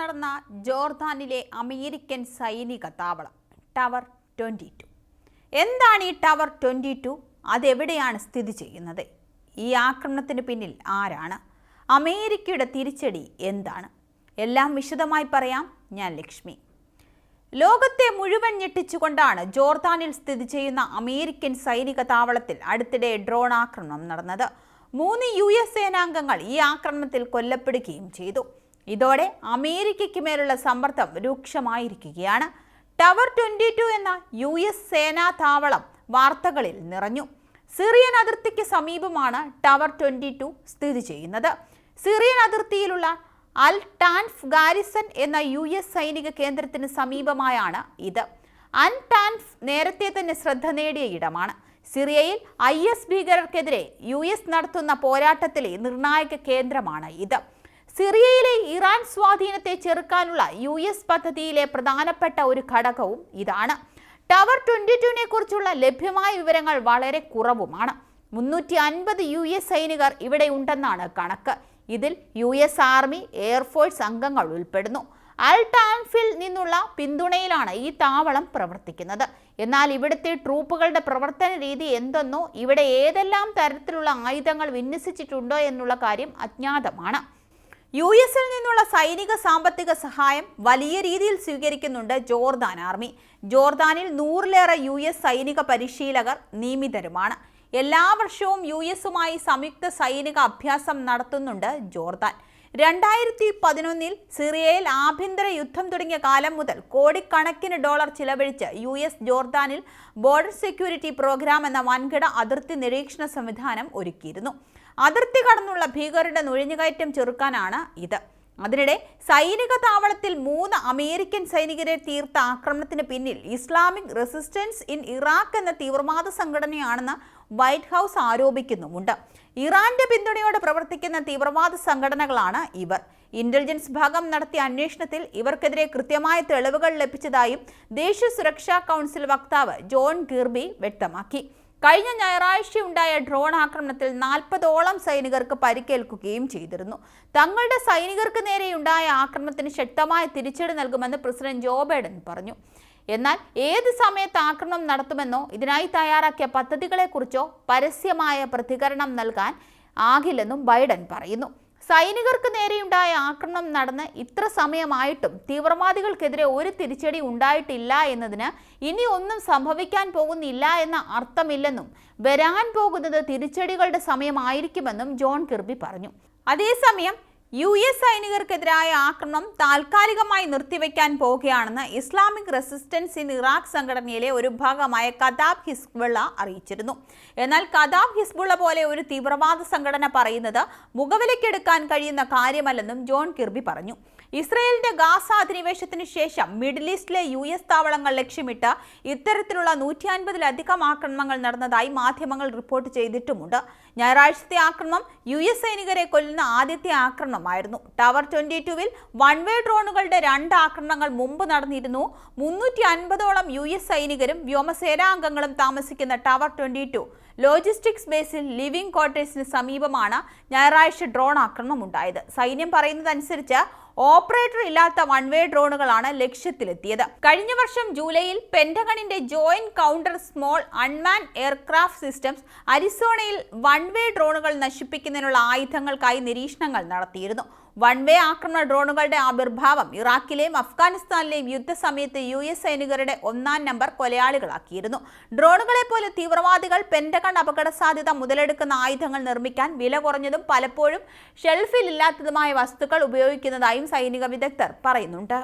നടന്ന ജോർദാനിലെ അമേരിക്കൻ സൈനിക താവളം ടവർ ട്വന്റി ടു. എന്താണ് ഈ ടവർ ട്വന്റി ടു? അതെവിടെയാണ് സ്ഥിതി ചെയ്യുന്നത്? ഈ ആക്രമണത്തിന് പിന്നിൽ ആരാണ്? അമേരിക്കയുടെ തിരിച്ചടി എന്താണ്? എല്ലാം വിശദമായി പറയാം ഞാൻ ലക്ഷ്മി. ലോകത്തെ മുഴുവൻ ഞെട്ടിച്ചുകൊണ്ടാണ് ജോർദാനിൽ സ്ഥിതി ചെയ്യുന്ന അമേരിക്കൻ സൈനിക താവളത്തിൽ അടുത്തിടെ ഡ്രോൺ ആക്രമണം നടന്നത്. മൂന്ന് യു എസ് സേനാംഗങ്ങൾ ഈ ആക്രമണത്തിൽ കൊല്ലപ്പെടുകയും ചെയ്തു. ഇതോടെ അമേരിക്കയ്ക്ക് മേലുള്ള സമ്മർദ്ദം രൂക്ഷമായിരിക്കുകയാണ്. ടവർ ട്വന്റി ടു എന്ന യു എസ് സേനാ താവളം വാർത്തകളിൽ നിറഞ്ഞു. സിറിയൻ അതിർത്തിക്ക് സമീപമാണ് ടവർ ട്വന്റി ടു സ്ഥിതി ചെയ്യുന്നത്. സിറിയൻ അതിർത്തിയിലുള്ള അൽ ടാൻഫ് ഗാരിസൺ എന്ന യു എസ് സൈനിക കേന്ദ്രത്തിന് സമീപമായാണ് ഇത്. അൻ ടാൻഫ് നേരത്തെ തന്നെ ശ്രദ്ധ നേടിയ ഇടമാണ്. സിറിയയിൽ ഐ എസ് ഭീകരർക്കെതിരെ യു എസ് നടത്തുന്ന പോരാട്ടത്തിലെ നിർണായക കേന്ദ്രമാണ് ഇത്. സിറിയയിലെ ഇറാൻ സ്വാധീനത്തെ ചെറുക്കാനുള്ള യു എസ് പദ്ധതിയിലെ പ്രധാനപ്പെട്ട ഒരു ഘടകവും ഇതാണ്. ടവർ ട്വന്റി ടുവിനെ കുറിച്ചുള്ള ലഭ്യമായ വിവരങ്ങൾ വളരെ കുറവുമാണ്. മുന്നൂറ്റി അൻപത് യു എസ് സൈനികർ ഇവിടെ ഉണ്ടെന്നാണ് കണക്ക്. ഇതിൽ യു എസ് ആർമി എയർഫോഴ്സ് അംഗങ്ങൾ ഉൾപ്പെടുന്നു. അൽ ടാൻഫിൽ നിന്നുള്ള പിന്തുണയിലാണ് ഈ താവളം പ്രവർത്തിക്കുന്നത്. എന്നാൽ ഇവിടുത്തെ ട്രൂപ്പുകളുടെ പ്രവർത്തന രീതി എന്തെന്നോ ഇവിടെ ഏതെല്ലാം തരത്തിലുള്ള ആയുധങ്ങൾ വിന്യസിച്ചിട്ടുണ്ടോ എന്നുള്ള കാര്യം അജ്ഞാതമാണ്. യു എസിൽ നിന്നുള്ള സൈനിക സാമ്പത്തിക സഹായം വലിയ രീതിയിൽ സ്വീകരിക്കുന്നുണ്ട് ജോർദാൻ ആർമി. ജോർദാനിൽ നൂറിലേറെ യു എസ് സൈനിക പരിശീലകർ നിയമിതരുമാണ്. എല്ലാ വർഷവും യു എസുമായി സംയുക്ത സൈനിക അഭ്യാസം നടത്തുന്നുണ്ട് ജോർദാൻ. രണ്ടായിരത്തി പതിനൊന്നിൽ സിറിയയിൽ ആഭ്യന്തര യുദ്ധം തുടങ്ങിയ കാലം മുതൽ കോടിക്കണക്കിന് ഡോളർ ചിലവഴിച്ച് യു എസ് ജോർദാനിൽ ബോർഡർ സെക്യൂരിറ്റി പ്രോഗ്രാം എന്ന വൻകിട അതിർത്തി നിരീക്ഷണ സംവിധാനം ഒരുക്കിയിരുന്നു. അതിർത്തി കടന്നുള്ള ഭീകരരുടെ നുഴഞ്ഞുകയറ്റം ചെറുക്കാനാണ് ഇത്. അതിനിടെ സൈനിക താവളത്തിൽ മൂന്ന് അമേരിക്കൻ സൈനികരെ തീർത്ത ആക്രമണത്തിന് പിന്നിൽ ഇസ്ലാമിക് റെസിസ്റ്റൻസ് ഇൻ ഇറാഖ് എന്ന തീവ്രവാദ സംഘടനയാണെന്ന് വൈറ്റ് ഹൗസ് ആരോപിക്കുന്നുമുണ്ട്. ഇറാന്റെ പിന്തുണയോടെ പ്രവർത്തിക്കുന്ന തീവ്രവാദ സംഘടനകളാണ് ഇവർ. ഇന്റലിജൻസ് ഭാഗം നടത്തിയ അന്വേഷണത്തിൽ ഇവർക്കെതിരെ കൃത്യമായ തെളിവുകൾ ലഭിച്ചതായും ദേശീയ സുരക്ഷാ കൗൺസിൽ വക്താവ് ജോൺ ഗിർബി വ്യക്തമാക്കി. കഴിഞ്ഞ ഞായറാഴ്ചയുണ്ടായ ഡ്രോൺ ആക്രമണത്തിൽ നാൽപ്പതോളം സൈനികർക്ക് പരിക്കേൽക്കുകയും ചെയ്തിരുന്നു. തങ്ങളുടെ സൈനികർക്ക് നേരെയുണ്ടായ ആക്രമണത്തിന് ശക്തമായ തിരിച്ചടി നൽകുമെന്ന് പ്രസിഡന്റ് ജോ ബൈഡൻ പറഞ്ഞു. എന്നാൽ ഏത് സമയത്ത് ആക്രമണം നടത്തുമെന്നോ ഇതിനായി തയ്യാറാക്കിയ പദ്ധതികളെക്കുറിച്ചോ പരസ്യമായ പ്രതികരണം നൽകാൻ ആകില്ലെന്നും ബൈഡൻ പറയുന്നു. സൈനികർക്ക് നേരെയുണ്ടായ ആക്രമണം നടന്ന് ഇത്ര സമയമായിട്ടും തീവ്രവാദികൾക്കെതിരെ ഒരു തിരിച്ചടി ഉണ്ടായിട്ടില്ല എന്നതിന് ഇനി ഒന്നും സംഭവിക്കാൻ പോകുന്നില്ല എന്ന അർത്ഥമില്ലെന്നും വരാൻ പോകുന്നത് തിരിച്ചടികളുടെ സമയമായിരിക്കുമെന്നും ജോൺ കിർബി പറഞ്ഞു. അതേസമയം യു എസ് സൈനികർക്കെതിരായ ആക്രമണം താൽക്കാലികമായി നിർത്തിവെക്കാൻ പോവുകയാണെന്ന് ഇസ്ലാമിക് റെസിസ്റ്റൻസ് ഇൻ ഇറാഖ് സംഘടനയിലെ ഒരു ഭാഗമായ കദാബ് ഹിസ്ബുള്ള അറിയിച്ചിരുന്നു. എന്നാൽ കദാബ് ഹിസ്ബുള്ള പോലെ ഒരു തീവ്രവാദ സംഘടന പറയുന്നത് മുഖവിലയ്ക്കെടുക്കാൻ കഴിയുന്ന കാര്യമല്ലെന്നും ജോൺ കിർബി പറഞ്ഞു. ഇസ്രയേലിന്റെ ഗാസ അധിനിവേശത്തിന് ശേഷം മിഡിൽ ഈസ്റ്റിലെ യു എസ് താവളങ്ങൾ ലക്ഷ്യമിട്ട് ഇത്തരത്തിലുള്ള നൂറ്റി അൻപതിലധികം ആക്രമണങ്ങൾ നടന്നതായി മാധ്യമങ്ങൾ റിപ്പോർട്ട് ചെയ്തിട്ടുമുണ്ട്. ഞായറാഴ്ചത്തെ ആക്രമണം യു എസ് സൈനികരെ കൊല്ലുന്ന ആദ്യത്തെ ആക്രമണമായിരുന്നു. ടവർ ട്വന്റി ടുവിൽ വൺ വേ ഡ്രോണുകളുടെ രണ്ട് ആക്രമണങ്ങൾ മുമ്പ് നടന്നിരുന്നു. മുന്നൂറ്റി അൻപതോളം യു എസ് സൈനികരും വ്യോമസേനാംഗങ്ങളും താമസിക്കുന്ന ടവർ ട്വന്റി ടു ലോജിസ്റ്റിക്സ് ബേസിൽ ലിവിംഗ് ക്വാർട്ടേഴ്സിന് സമീപമാണ് ഞായറാഴ്ച ഡ്രോൺ ആക്രമണം ഉണ്ടായത് സൈന്യം പറയുന്നതനുസരിച്ച് ഓപ്പറേറ്റർ ഇല്ലാത്ത വൺ വേ ഡ്രോണുകളാണ് ലക്ഷ്യത്തിലെത്തിയത്. കഴിഞ്ഞ വർഷം ജൂലൈയിൽ പെന്റഗണിന്റെ joint counter small unmanned aircraft systems അരിസോണയിൽ one way ഡ്രോണുകൾ നശിപ്പിക്കുന്നതിനുള്ള ആയുധങ്ങൾക്കായി നിരീക്ഷണങ്ങൾ നടത്തിയിരുന്നു. വൺ വേ ആക്രമണ ഡ്രോണുകളുടെ ആവിർഭാവം ഇറാഖിലെയും അഫ്ഗാനിസ്ഥാനിലെയും യുദ്ധസമയത്ത് യു എസ് സൈനികരുടെ ഒന്നാം നമ്പർ കൊലയാളികളാക്കിയിരുന്നു. ഡ്രോണുകളെ പോലെ തീവ്രവാദികൾ പെന്റഗൺ അപകട സാധ്യത മുതലെടുക്കുന്ന ആയുധങ്ങൾ നിർമ്മിക്കാൻ വില കുറഞ്ഞതും പലപ്പോഴും ഷെൽഫിൽ ഇല്ലാത്തതുമായ വസ്തുക്കൾ ഉപയോഗിക്കുന്നതായും സൈനിക വിദഗ്ധർ പറയുന്നുണ്ട്.